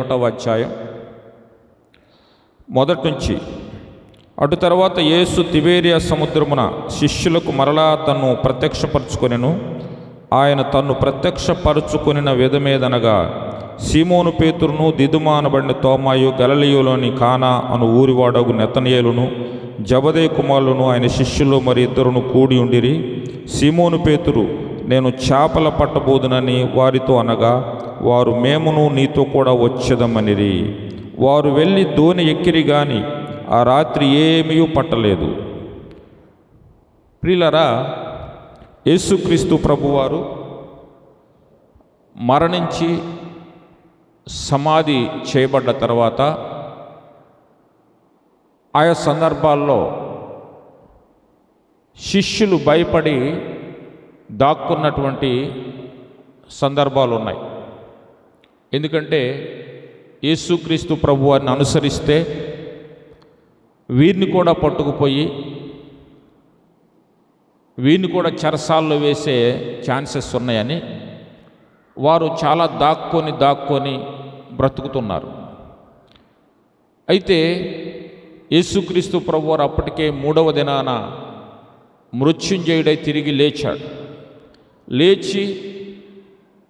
ఒకటవ అధ్యాయం. మొదటి నుంచి అటు తర్వాత యేసు తిబేరియా సముద్రమున శిష్యులకు మరలా తన్ను ప్రత్యక్షపరుచుకొనెను. ఆయన తన్ను ప్రత్యక్షపరుచుకొనిన విధమేదనగా సీమోను పేతురును దిదుమానబడిన తోమాయు గలలియులోని కానా అను ఊరివాడగు నెతనియేలును జబదే కుమారులను ఆయన శిష్యులు మరి ఇద్దరును కూడి ఉండిరి. సీమోను పేతురు నేను చేపల పట్టబోదునని వారితో అనగా వారు మేమును నీతో కూడా వచ్చేదమ్మనిరి వారు వెళ్ళి దోణి ఎక్కిరి గాని ఆ రాత్రి ఏమీ పట్టలేదు. ప్రిలరా యేసుక్రీస్తు ప్రభువారు మరణించి సమాధి చేయబడ్డ తర్వాత ఆయా సందర్భాల్లో శిష్యులు భయపడి దాక్కున్నటువంటి సందర్భాలు ఉన్నాయి ఎందుకంటే యేసుక్రీస్తు ప్రభువారిని అనుసరిస్తే వీరిని కూడా పట్టుకుపోయి వీరిని కూడా చెరసాల్లో వేసే ఛాన్సెస్ ఉన్నాయని వారు చాలా దాక్కొని దాక్కొని బ్రతుకుతున్నారు. అయితే యేసుక్రీస్తు ప్రభువారు అప్పటికే మూడవ దినాన మృత్యుంజయుడై తిరిగి లేచాడు. లేచి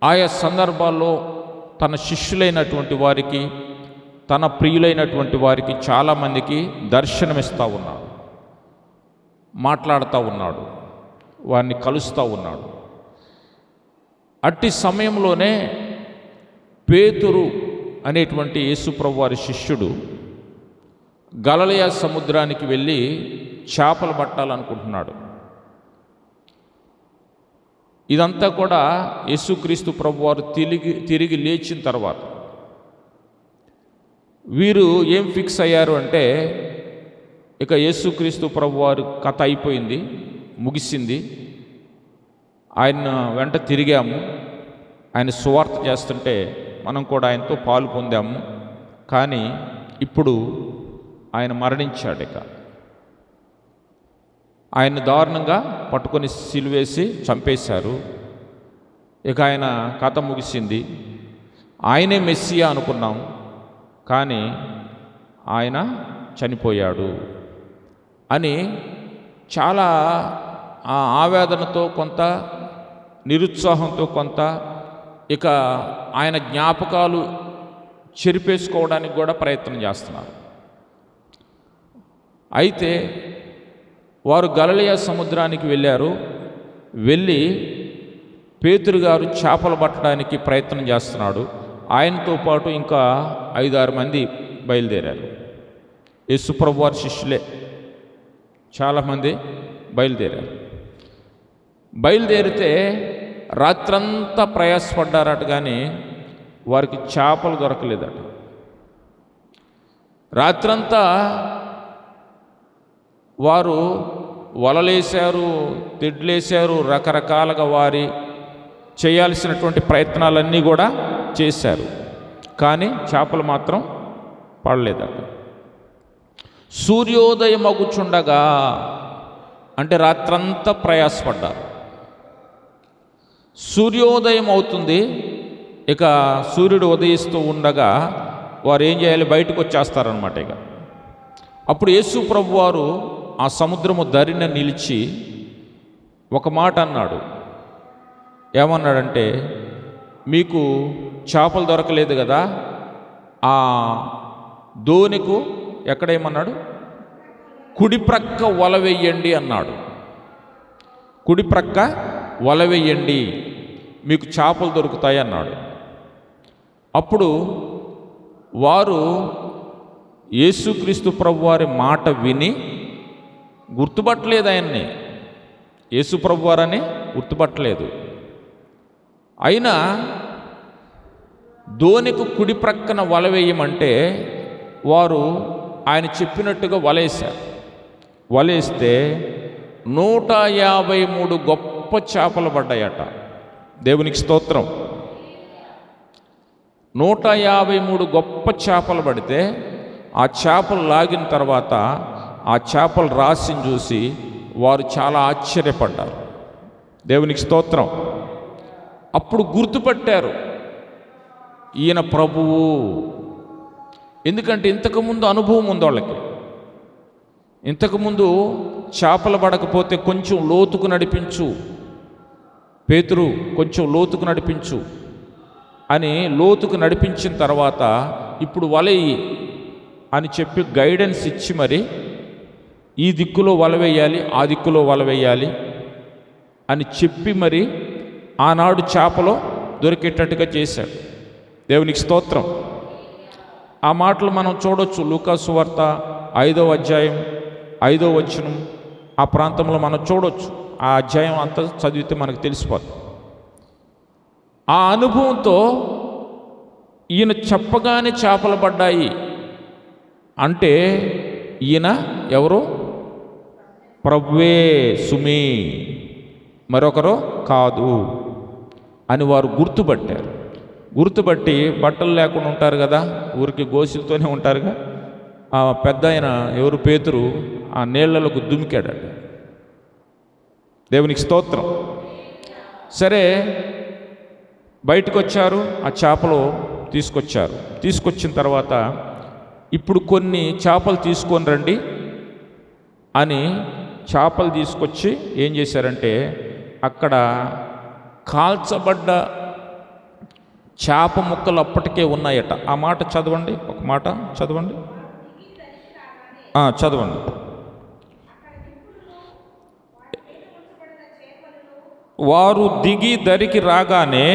ఆయా సందర్భాల్లో తన శిష్యులైనటువంటి వారికి తన ప్రియులైనటువంటి వారికి చాలామందికి దర్శనమిస్తూ ఉన్నాడు. మాట్లాడుతూ ఉన్నాడు. వారిని కలుస్తూ ఉన్నాడు. అట్టి సమయంలోనే పేతురు అనేటువంటి యేసుప్రభు వారి శిష్యుడు గలలయ సముద్రానికి వెళ్ళి చేపలు పట్టాలనుకుంటున్నాడు. ఇదంతా కూడా యేసుక్రీస్తు ప్రభు వారు తిరిగి తిరిగి లేచిన తర్వాత. వీరు ఏం ఫిక్స్ అయ్యారు అంటే ఇక యేసుక్రీస్తు ప్రభు వారు కథ అయిపోయింది ముగిసింది. ఆయన వెంట తిరిగాము. ఆయన సువార్త చేస్తుంటే మనం కూడా ఆయనతో పాలు పొందాము. కానీ ఇప్పుడు ఆయన మరణించాడు ఇక. ఆయన్ని దారుణంగా పట్టుకొని సిలువేసి చంపేశారు. ఇక ఆయన కథ ముగిసింది. ఆయనే మెస్సియా అనుకున్నాం కానీ ఆయన చనిపోయాడు అని చాలా ఆ ఆవేదనతో కొంత నిరుత్సాహంతో కొంత ఇక ఆయన జ్ఞాపకాలు చెరిపేసుకోవడానికి కూడా ప్రయత్నం చేస్తున్నారు. అయితే వారు గలలియా సముద్రానికి వెళ్ళారు. వెళ్ళి పేతురు గారు చేపలు పట్టడానికి ప్రయత్నం చేస్తున్నాడు. ఆయనతో పాటు ఇంకా ఐదారు మంది బయలుదేరారు. యేసుప్రభు వారి శిష్యులే చాలామంది బయలుదేరారు. బయలుదేరితే రాత్రంతా ప్రయాసపడ్డారట కానీ వారికి చేపలు దొరకలేదట. రాత్రంతా వారు వలలేశారు తిడ్లేశారు రకరకాలుగా వారి చేయాల్సినటువంటి ప్రయత్నాలన్నీ కూడా చేశారు. కానీ చేపలు మాత్రం పడలేదట సూర్యోదయం అగుచుండగా అంటే రాత్రంతా ప్రయాసపడ్డారు. సూర్యోదయం అవుతుంది ఇక సూర్యుడు ఉదయిస్తూ ఉండగా వారు ఏం చేయాలి? బయటకు వచ్చేస్తారనమాట ఇక. అప్పుడు యేసు ప్రభు వారు ఆ సముద్రము దరిన నిలిచి ఒక మాట అన్నాడు. ఏమన్నాడంటే మీకు చేపలు దొరకలేదు కదా ఆ దోనికు ఎక్కడేమన్నాడు? కుడి ప్రక్క వల వెయ్యండి అన్నాడు. కుడి ప్రక్క వల వెయ్యండి మీకు చేపలు దొరుకుతాయి అన్నాడు. అప్పుడు వారు యేసుక్రీస్తు ప్రభువారి మాట విని గుర్తుపట్టలేదు ఆయన్ని. యేసుప్రభు వారని గుర్తుపట్టలేదు. అయినా దోనికి కుడి ప్రక్కన వల వేయమంటే వారు ఆయన చెప్పినట్టుగా వలేశారు. వలేస్తే నూట యాభై మూడు గొప్ప చేపలు పడ్డాయట. దేవునికి స్తోత్రం. నూట యాభై మూడు గొప్ప చేపలు పడితే ఆ చేపలు లాగిన తర్వాత ఆ చేపలు రాసిని చూసి వారు చాలా ఆశ్చర్యపడ్డారు. దేవునికి స్తోత్రం. అప్పుడు గుర్తుపట్టారు. ఈయన ప్రభువు. ఎందుకంటే ఇంతకుముందు అనుభవం ఉంది వాళ్ళకి. ఇంతకుముందు చేపలు పడకపోతే కొంచెం లోతుకు నడిపించు. పేతురు కొంచెం లోతుకు నడిపించు అని లోతుకు నడిపించిన తర్వాత ఇప్పుడు వలయి అని చెప్పి గైడెన్స్ ఇచ్చి మరి ఈ దిక్కులో వల వేయాలి ఆ దిక్కులో వల వేయాలి అని చెప్పి మరి ఆనాడు చేపలో దొరికేటట్టుగా చేశాడు. దేవునికి స్తోత్రం. ఆ మాటలు మనం చూడొచ్చు. లూకాసు వార్త ఐదో అధ్యాయం ఐదో వచనం ఆ ప్రాంతంలో మనం చూడొచ్చు. ఆ అధ్యాయం అంతా చదివితే మనకు తెలిసిపోతుంది ఆ అనుభవంతో ఈయన చెప్పగానే చేపలు పడ్డాయి. అంటే ఈయన ఎవరు? ప్రవ్వే సుమి. మరొకరు కాదు అని వారు గుర్తుపట్టారు. గుర్తుపట్టి బట్టలు లేకుండా ఉంటారు కదా ఊరికి గోసులతోనే ఉంటారుగా. ఆ పెద్ద ఆయన ఎవరు పేతురు ఆ నీళ్ళలోకి దుమికాడట. దేవునికి స్తోత్రం. సరే బయటకు వచ్చారు ఆ చేపలు తీసుకొచ్చారు. తీసుకొచ్చిన తర్వాత ఇప్పుడు కొన్ని చేపలు తీసుకొని రండి అని చేపలు తీసుకొచ్చి ఏం చేశారంటే అక్కడ కాల్చబడ్డ చేప ముక్కలు అప్పటికే ఉన్నాయట. ఆ మాట చదవండి ఒక మాట చదవండి. చదవండి. వారు దిగి దరికి రాగానే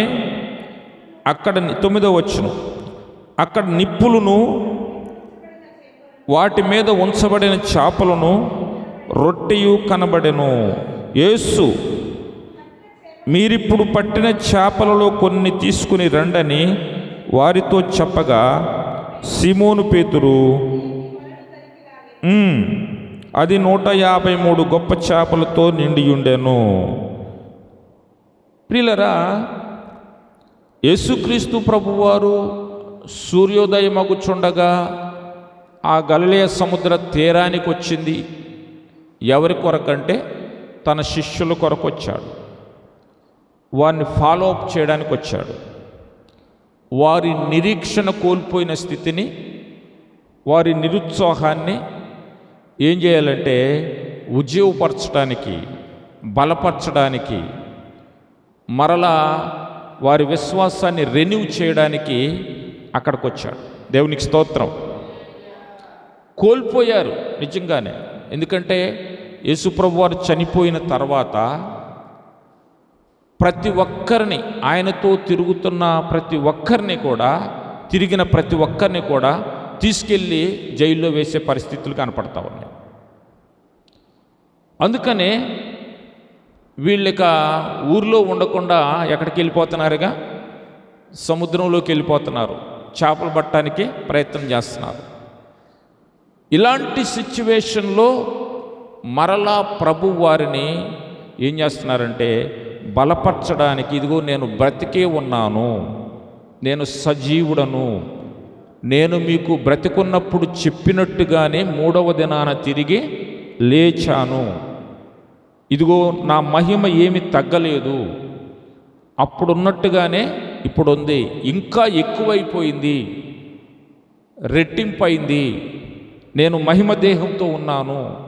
అక్కడ తొమ్మిదో వచ్చును. అక్కడ నిప్పులను వాటి మీద ఉంచబడిన చేపలను రొట్టెయు కనబడెను. యేసు మీరిప్పుడు పట్టిన చేపలలో కొన్ని తీసుకుని రండని వారితో చెప్పగా సిమోను పేతురు అది నూట యాభై మూడు గొప్ప చేపలతో నిండియుండెను. ప్రిలరా యేసుక్రీస్తు ప్రభువారు సూర్యోదయమగుచుండగా ఆ గలిలయ సముద్ర తీరానికి వచ్చింది ఎవరి కొరకంటే తన శిష్యుల కొరకు వచ్చాడు వారిని ఫాలో అప్ చేయడానికి వచ్చాడు. వారి నిరీక్షణ కోల్పోయిన స్థితిని వారి నిరుత్సాహాన్ని ఏం చేయాలంటే ఉజ్జీవపరచడానికి బలపరచడానికి మరలా వారి విశ్వాసాన్ని రెన్యూ చేయడానికి అక్కడికి వచ్చాడు. దేవునికి స్తోత్రం. కోల్పోయారు నిజంగానే. ఎందుకంటే యేసుప్రభు వారు చనిపోయిన తర్వాత ప్రతి ఒక్కరిని ఆయనతో తిరుగుతున్న ప్రతి ఒక్కరిని కూడా తిరిగిన ప్రతి ఒక్కరిని కూడా తీసుకెళ్ళి జైల్లో వేసే పరిస్థితులు కనపడతా ఉన్నాయి. అందుకనే వీళ్ళక ఊర్లో ఉండకుండా ఎక్కడికి వెళ్ళిపోతున్నారుగా? సముద్రంలోకి వెళ్ళిపోతున్నారు. చేపలు పట్టడానికి ప్రయత్నం చేస్తున్నారు. ఇలాంటి సిచ్యువేషన్లో మరలా ప్రభు వారిని ఏం చేస్తున్నారంటే బలపరచడానికి ఇదిగో నేను బ్రతికే ఉన్నాను నేను సజీవుడను నేను మీకు బ్రతికున్నప్పుడు చెప్పినట్టుగానే మూడవ దినాన తిరిగి లేచాను. ఇదిగో నా మహిమ ఏమి తగ్గలేదు. అప్పుడున్నట్టుగానే ఇప్పుడు ఉంది ఇంకా ఎక్కువైపోయింది. రెట్టింపైంది. నేను మహిమ దేహంతో ఉన్నాను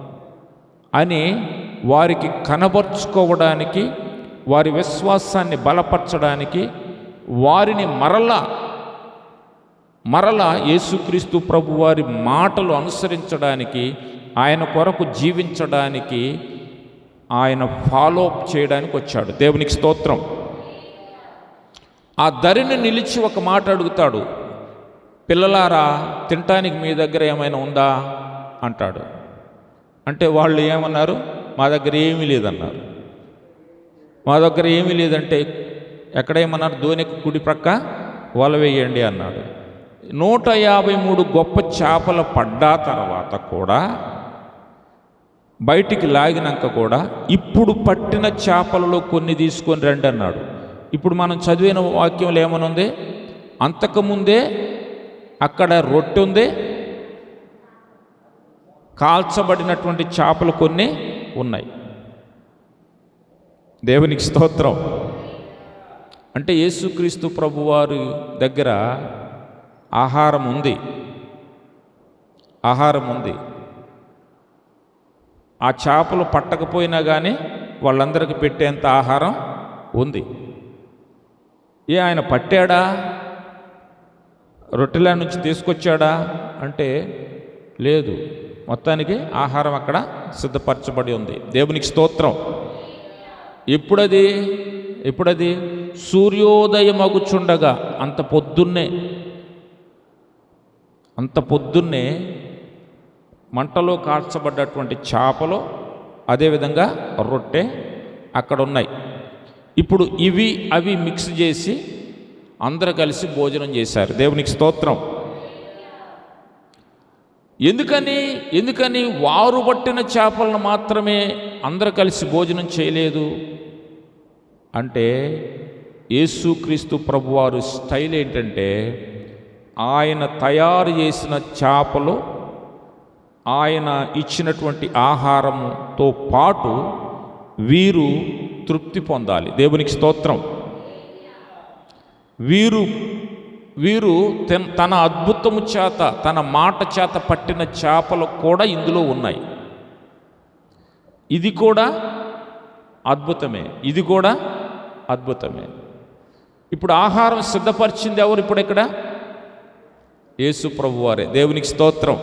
అని వారికి కనబరుచుకోవడానికి వారి విశ్వాసాన్ని బలపరచడానికి వారిని మరల మరల యేసుక్రీస్తు ప్రభు వారి మాటలు అనుసరించడానికి ఆయన కొరకు జీవించడానికి ఆయన ఫాలో అప్ చేయడానికి వచ్చాడు. దేవునికి స్తోత్రం. ఆ ధరిని నిలిచి ఒక మాట అడుగుతాడు. పిల్లలారా తినటానికి మీ దగ్గర ఏమైనా ఉందా? అంటాడు. అంటే వాళ్ళు ఏమన్నారు? మా దగ్గర ఏమీ లేదన్నారు. మా దగ్గర ఏమీ లేదంటే ఎక్కడేమన్నారు ధోనికి కుడి ప్రక్క వల వేయండి అన్నాడు. నూట యాభై మూడు గొప్ప చేపలు పడ్డా తర్వాత కూడా బయటికి లాగినాక కూడా ఇప్పుడు పట్టిన చేపలలో కొన్ని తీసుకొని రండి అన్నాడు. ఇప్పుడు మనం చదివిన వాక్యంలో ఏమనుంది? అంతకుముందే అక్కడ రొట్టె ఉంది. కాల్చబడినటువంటి చేపలు కొన్ని ఉన్నాయి. దేవునికి స్తోత్రం. అంటే యేసుక్రీస్తు ప్రభువారి దగ్గర ఆహారం ఉంది. ఆహారం ఉంది. ఆ చేపలు పట్టకపోయినా కానీ వాళ్ళందరికీ పెట్టేంత ఆహారం ఉంది. ఏ ఆయన పట్టాడా? రొట్టెల నుంచి తీసుకొచ్చాడా? అంటే లేదు. మొత్తానికి ఆహారం అక్కడ సిద్ధపరచబడి ఉంది. దేవునికి స్తోత్రం. ఎప్పుడది ఎప్పుడది సూర్యోదయం అగుచుండగా అంత పొద్దున్నే అంత పొద్దున్నే మంటలో కాల్చబడ్డటువంటి చేపలు అదేవిధంగా రొట్టె అక్కడ ఉన్నాయి ఇప్పుడు ఇవి అవి మిక్స్ చేసి అందరు కలిసి భోజనం చేశారు. దేవునికి స్తోత్రం. ఎందుకని? ఎందుకని? వారు పట్టిన చేపలను మాత్రమే అందరు కలిసి భోజనం చేయలేదు. అంటే యేసుక్రీస్తు ప్రభువారు స్టైల్ ఏంటంటే ఆయన తయారు చేసిన చేపలు ఆయన ఇచ్చినటువంటి ఆహారంతో పాటు వీరు తృప్తి పొందాలి. దేవునికి స్తోత్రం. వీరు వీరు తెన్- తన అద్భుతము చేత తన మాట చేత పట్టిన చేపలు కూడా ఇందులో ఉన్నాయి. ఇది కూడా అద్భుతమే. ఇది కూడా అద్భుతమే. ఇప్పుడు ఆహారం సిద్ధపరిచింది ఎవరు ఇప్పుడు ఇక్కడ? యేసు ప్రభు వారే. దేవునికి స్తోత్రం.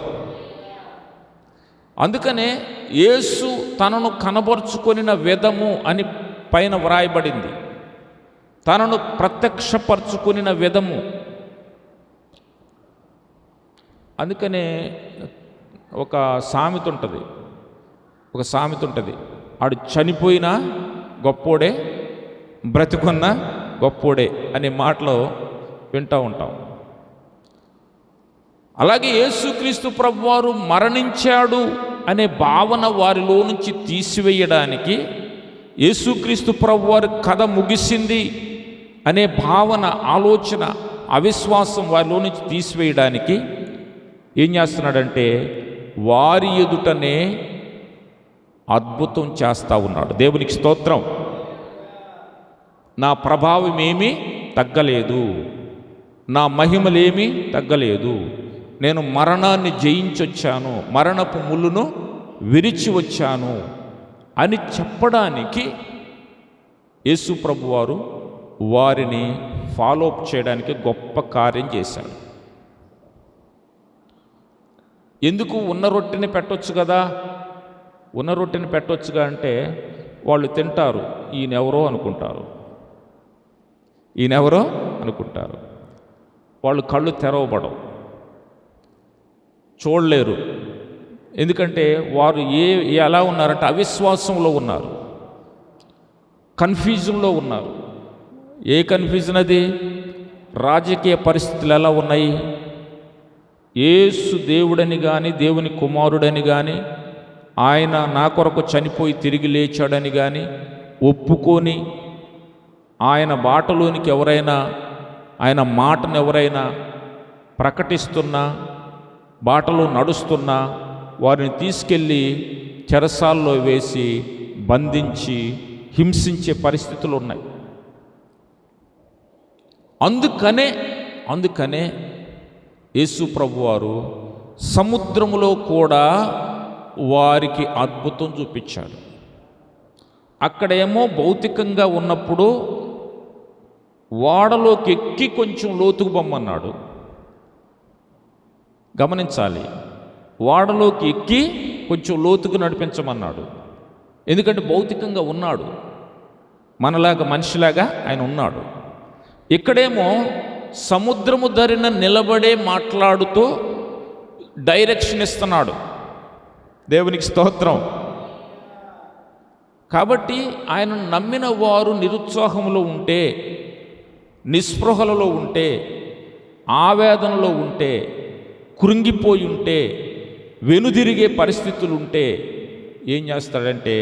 అందుకనే యేసు తనను కనబరుచుకొనిన విధము అని పైన వ్రాయబడింది. తనను ప్రత్యక్షపరచుకొనిన విధము. అందుకనే ఒక సామెత ఉంటుంది ఒక సామెత ఉంటుంది ఆడు చనిపోయినా గొప్పోడే బ్రతికున్న గొప్పోడే అనే మాటలో వింటూ ఉంటాం. అలాగే యేసుక్రీస్తు ప్రభువారు మరణించాడు అనే భావన వారిలో నుంచి తీసివేయడానికి యేసుక్రీస్తు ప్రభువారి కథ ముగిసింది. అనే భావన ఆలోచన అవిశ్వాసం వారిలో నుంచి తీసివేయడానికి ఏం చేస్తున్నాడంటే వారి ఎదుటనే అద్భుతం చేస్తూ ఉన్నాడు. దేవునికి స్తోత్రం. నా ప్రభావం ఏమీ తగ్గలేదు. నా మహిమలేమీ తగ్గలేదు. నేను మరణాన్ని జయించొచ్చాను. మరణపు ముళ్ళును విరిచి వచ్చాను అని చెప్పడానికి యేసు ప్రభువారు వారిని ఫాలో అప్ చేయడానికి గొప్ప కార్యం చేశాడు. ఎందుకు ఉన్న రొట్టెని పెట్టొచ్చు కదా? ఉన్న రొట్టెని పెట్టొచ్చుగా అంటే వాళ్ళు తింటారు ఈయనెవరో అనుకుంటారు. ఈయనెవరో అనుకుంటారు. వాళ్ళు కళ్ళు తెరవబడవు. చూడలేరు. ఎందుకంటే వారు ఏ ఎలా ఉన్నారంటే అవిశ్వాసంలో ఉన్నారు. కన్ఫ్యూజన్లో ఉన్నారు. ఏ కన్ఫ్యూజన్ అది రాజకీయ పరిస్థితులు ఎలా ఉన్నాయి? ఏసు దేవుడని కానీ దేవుని కుమారుడని కానీ ఆయన నా కొరకు చనిపోయి తిరిగి లేచాడని కానీ ఒప్పుకొని ఆయన బాటలోనికి ఎవరైనా ఆయన మాటను ఎవరైనా ప్రకటిస్తున్నా బాటలో నడుస్తున్నా వారిని తీసుకెళ్ళి చెరసాల్లో వేసి బంధించి హింసించే పరిస్థితులు ఉన్నాయి. అందుకనే అందుకనే యేసు ప్రభువారు సముద్రములో కూడా వారికి అద్భుతం చూపించాడు. అక్కడేమో భౌతికంగా ఉన్నప్పుడు ఓడలోకి ఎక్కి కొంచెం లోతుకు బొమ్మన్నాడు. గమనించాలి ఓడలోకి ఎక్కి కొంచెం లోతుకు నడిపించమన్నాడు. ఎందుకంటే భౌతికంగా ఉన్నాడు. మనలాగా మనిషిలాగా ఆయన ఉన్నాడు. ఇక్కడేమో సముద్రము ధరిన నిలబడే మాట్లాడుతూ డైరెక్షన్ ఇస్తున్నాడు. దేవునికి స్తోత్రం. కాబట్టి ఆయన నమ్మిన వారు నిరుత్సాహంలో ఉంటే నిస్పృహలలో ఉంటే ఆవేదనలో ఉంటే కృంగిపోయి ఉంటే వెనుదిరిగే పరిస్థితులు ఉంటే ఏం చేస్తాడంటే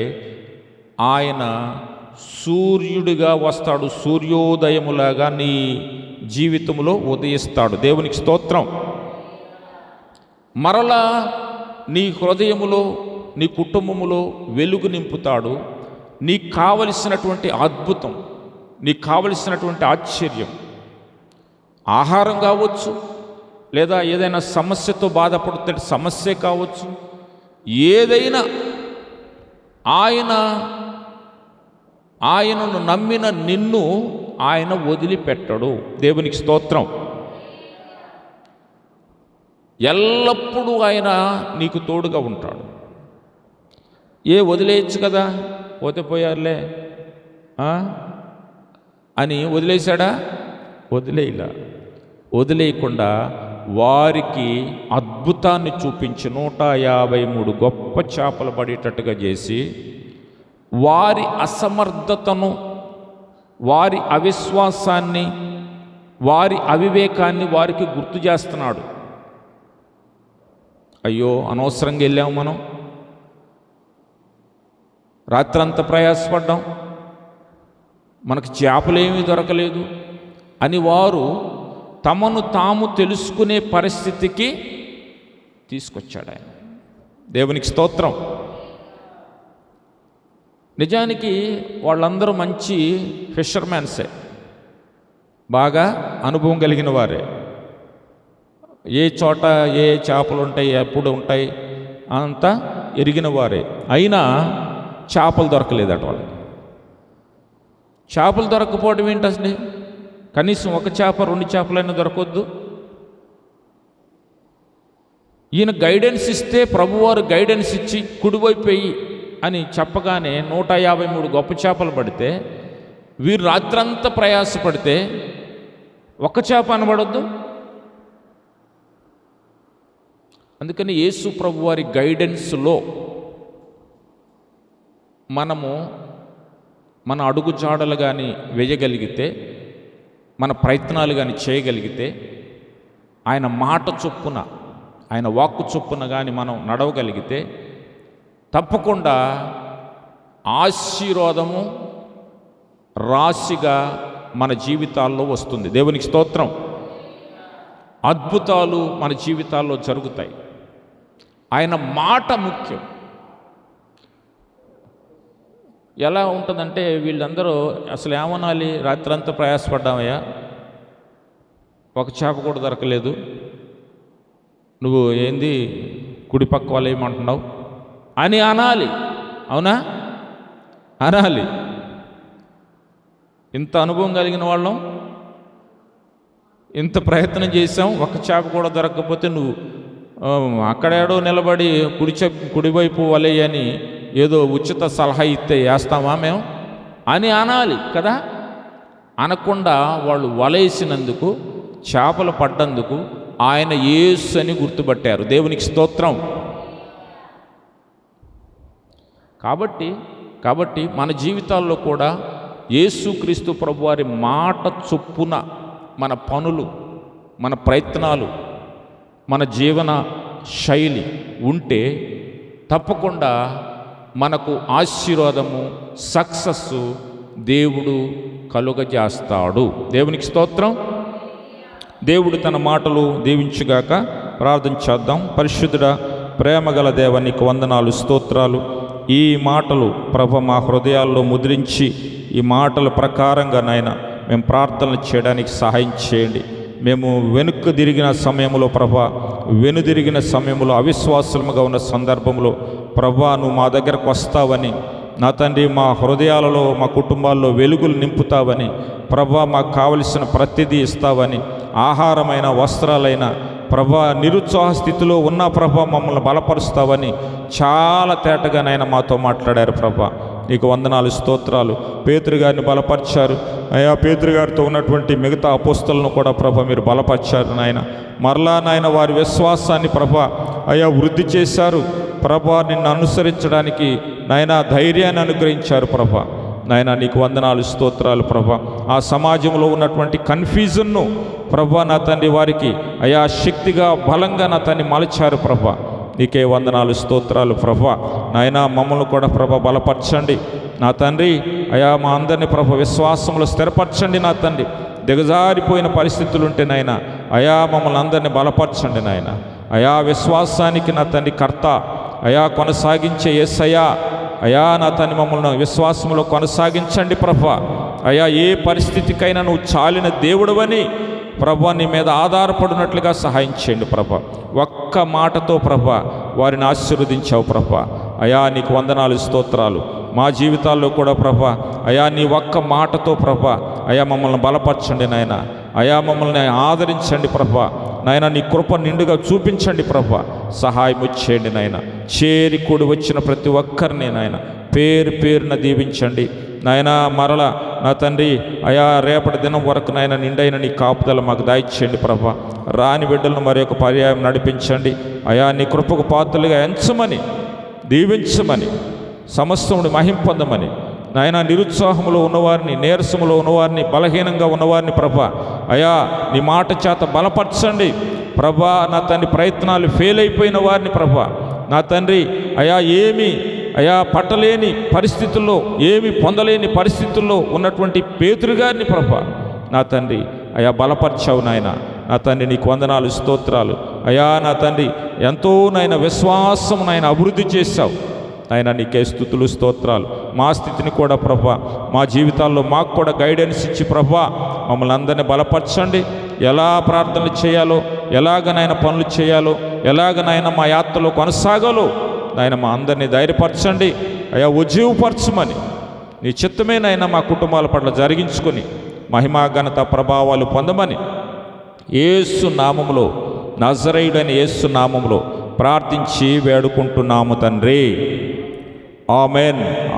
ఆయన సూర్యుడిగా వస్తాడు సూర్యోదయములాగా నీ జీవితంలో ఉదయిస్తాడు. దేవునికి స్తోత్రం. మరలా నీ హృదయములో నీ కుటుంబములో వెలుగు నింపుతాడు. నీకు కావలసినటువంటి అద్భుతం నీకు కావలసినటువంటి ఆశ్చర్యం. ఆహారం కావచ్చు లేదా ఏదైనా సమస్యతో బాధపడుతున్న సమస్య కావచ్చు ఏదైనా ఆయన ఆయనను నమ్మిన నిన్ను ఆయన వదిలిపెట్టడు. దేవునికి స్తోత్రం. ఎల్లప్పుడూ ఆయన నీకు తోడుగా ఉంటాడు. ఏ వదిలేయచ్చు కదా? పోతే పోయారులే. అని వదిలేశాడా? వదిలేయలా. వదిలేయకుండా వారికి అద్భుతాన్ని చూపించి నూట యాభై మూడు గొప్ప చేపలు పడేటట్టుగా చేసి వారి అసమర్థతను వారి అవిశ్వాసాన్ని వారి అవివేకాన్ని వారికి గుర్తు చేస్తున్నాడు. అయ్యో అనవసరంగా వెళ్ళాము మనం. రాత్రంతా ప్రయాసపడ్డాం. మనకు చేపలేమీ దొరకలేదు. అని వారు తమను తాము తెలుసుకునే పరిస్థితికి తీసుకొచ్చాడు ఆయన. దేవునికి స్తోత్రం. నిజానికి వాళ్ళందరూ మంచి ఫిషర్మ్యాన్సే. బాగా అనుభవం కలిగిన వారే. ఏ చోట ఏ చేపలు ఉంటాయి ఎప్పుడు ఉంటాయి అంతా ఎరిగిన వారే. అయినా చేపలు దొరకలేదట వాళ్ళకి. చేపలు దొరకపోవడం ఏంటి అసలు? కనీసం ఒక చేప రెండు చేపలైనా దొరకవద్దు ఈయన గైడెన్స్ ఇస్తే ప్రభువారు గైడెన్స్ ఇచ్చి కుడివైపోయి అని చెప్పగానే నూట యాభై మూడు గొప్ప చేపలు పడితే వీరు రాత్రంతా ప్రయాసపడితే ఒక్క చేప అనబడొద్దు? అందుకని యేసు ప్రభు వారి గైడెన్స్లో మనము మన అడుగు జాడలు కానీ వేయగలిగితే మన ప్రయత్నాలు కానీ చేయగలిగితే ఆయన మాట చొప్పున ఆయన వాక్కు చొప్పున కానీ మనం నడవగలిగితే తప్పకుండా ఆశీర్వాదము రాశిగా మన జీవితాల్లో వస్తుంది. దేవునికి స్తోత్రం. అద్భుతాలు మన జీవితాల్లో జరుగుతాయి. ఆయన మాట ముఖ్యం. ఎలా ఉంటుందంటే వీళ్ళందరూ అసలు ఏమనాలి? రాత్రంతా ప్రయాసపడ్డామయ్యా ఒక చేప కూడా దొరకలేదు. నువ్వు ఏంది? కుడి పక్క వాళ్ళు ఏమంటున్నావు? అని అనాలి. అవునా? అనాలి. ఇంత అనుభవం కలిగిన వాళ్ళం ఇంత ప్రయత్నం చేసాం ఒక చేప కూడా దొరకకపోతే నువ్వు అక్కడేడో నిలబడి కుడి కుడివైపు వలె అని ఏదో ఉచిత సలహా ఇస్తే వేస్తామా మేము? అని అనాలి కదా? అనకుండా వాళ్ళు వలేసినందుకు చేపలు పడ్డందుకు ఆయన ఏసు అని గుర్తుపట్టారు. దేవునికి స్తోత్రం. కాబట్టి కాబట్టి మన జీవితాల్లో కూడా యేసుక్రీస్తు ప్రభువారి మాట చొప్పున మన పనులు మన ప్రయత్నాలు మన జీవన శైలి ఉంటే తప్పకుండా మనకు ఆశీర్వాదము సక్సెస్ దేవుడు కలుగజేస్తాడు. దేవునికి స్తోత్రం. దేవుడు తన మాటలు దీవించుగాక ప్రార్థన చేద్దాం. పరిశుద్ధుడ ప్రేమగల దేవ నీకు వందనాలు స్తోత్రాలు. ఈ మాటలు ప్రభ మా హృదయాల్లో ముద్రించి ఈ మాటల ప్రకారంగా నాయన మేము ప్రార్థనలు చేయడానికి సహాయం చేయండి. మేము వెనుక్కు తిరిగిన సమయంలో ప్రభ వెనుదిరిగిన సమయంలో అవిశ్వాసముగా ఉన్న సందర్భంలో ప్రభా నువ్వు మా దగ్గరకు వస్తావని నా తండ్రి మా హృదయాలలో మా కుటుంబాల్లో వెలుగులు నింపుతావని ప్రభా మాకు కావలసిన ప్రతిదీ ఇస్తావని ఆహారమైన వస్త్రాలైన ప్రభా నిరుత్సాహ స్థితిలో ఉన్న ప్రభా మమ్మల్ని బలపరుస్తావని చాలా తేటగా నాయన మాతో మాట్లాడారు ప్రభా. నీకు వందనాలు స్తోత్రాలు. పేతురు గారిని బలపరిచారు. అయా పేతురు గారితో ఉన్నటువంటి మిగతా అపోస్తలను కూడా ప్రభ మీరు బలపరిచారు నాయన. మరలా నాయన వారి విశ్వాసాన్ని ప్రభ అయా వృద్ధి చేశారు. ప్రభా నిన్ను అనుసరించడానికి నాయన ధైర్యాన్ని అనుగ్రహించారు ప్రభ. నాయన నీకు వందనాలు స్తోత్రాలు ప్రభ. ఆ సమాజంలో ఉన్నటువంటి కన్ఫ్యూజన్ను ప్రభా నా తండ్రి వారికి అయా శక్తిగా బలంగా నా తన్ని మలచారు ప్రభ. నీకే వందనాలు స్తోత్రాలు ప్రభ. నాయన మమ్మల్ని కూడా ప్రభ బలపరచండి. నా తండ్రి అయా మా అందరిని ప్రభ విశ్వాసంలో స్థిరపరచండి నా తండ్రి. దిగజారిపోయిన పరిస్థితులు ఉంటే నాయన అయా మమ్మల్ని అందరినీ బలపరచండి నాయన. అయా విశ్వాసానికి నా తండ్రి కర్త. అయా కొనసాగించే ఎస్ అయా నా తండ్రి మమ్మల్ని విశ్వాసంలో కొనసాగించండి ప్రభ. అయా ఏ పరిస్థితికైనా నువ్వు చాలిన దేవుడవని ప్రభా నీ మీద ఆధారపడినట్లుగా సహాయం చేయండి ప్రభ. ఒక్క మాటతో ప్రభ వారిని ఆశీర్వదించావు ప్రభ. అయా నీకు వందనాలు స్తోత్రాలు. మా జీవితాల్లో కూడా ప్రభ అయా నీ ఒక్క మాటతో ప్రభ అయా మమ్మల్ని బలపరచండి నాయన. అయా మమ్మల్ని ఆదరించండి ప్రభ. నాయన నీ కృప నిండుగా చూపించండి ప్రభా. సహాయం చేయండి నాయన. చేరి కూడి వచ్చిన ప్రతి ఒక్కరిని నాయన. పేరు పేరున దీవించండి. నాయన మరల నా తండ్రి అయా రేపటి దినం వరకు నాయన నిండైన నీ కాపుదల మాకు దాయిచ్చేయండి ప్రభా. రాని బిడ్డలను మరి ఒక పర్యాయం నడిపించండి. అయా నీ కృపకు పాత్రలుగా ఎంచమని దీవించమని సమస్తముని మహింపొందమని. నాయన నిరుత్సాహంలో ఉన్నవారిని నీరసములో ఉన్నవారిని బలహీనంగా ఉన్నవారిని ప్రభ. అయా నీ మాట చేత బలపరచండి. ప్రభా నా తండ్రి ప్రయత్నాలు ఫెయిల్ అయిపోయిన వారిని ప్రభా. నా తండ్రి అయా ఏమి అయా పట్టలేని పరిస్థితుల్లో ఏమి పొందలేని పరిస్థితుల్లో ఉన్నటువంటి పేతురు గారిని ప్రభా. నా తండ్రి అయా బలపరిచావు నాయన. నా తండ్రి నీకు వందనాలు స్తోత్రాలు. అయా నా తండ్రి ఎంతో నాయన విశ్వాసం నాయన అభివృద్ధి చేశావు. ఆయన నీకే స్థుతులు స్తోత్రాలు. మా స్థితిని కూడా ప్రభా మా జీవితాల్లో మాకు కూడా గైడెన్స్ ఇచ్చి ప్రభా మమ్మల్ని అందరినీ బలపరచండి. ఎలా ప్రార్థనలు చేయాలో ఎలాగనైనా పనులు చేయాలో ఎలాగనైనా మా యాత్రలో కొనసాగాలో నాయన మా అందరినీ ధైర్యపరచండి. అయా ఉజ్జీవపరచమని నీ చిత్తమేనైనా మా కుటుంబాల పట్ల జరిగించుకొని మహిమా ఘనత ప్రభావాలు పొందమని. ఏసు నామములో నజరైడని ఏసు నామములో ప్రార్థించి వేడుకుంటున్నాము తండ్రి. ఆమెన్.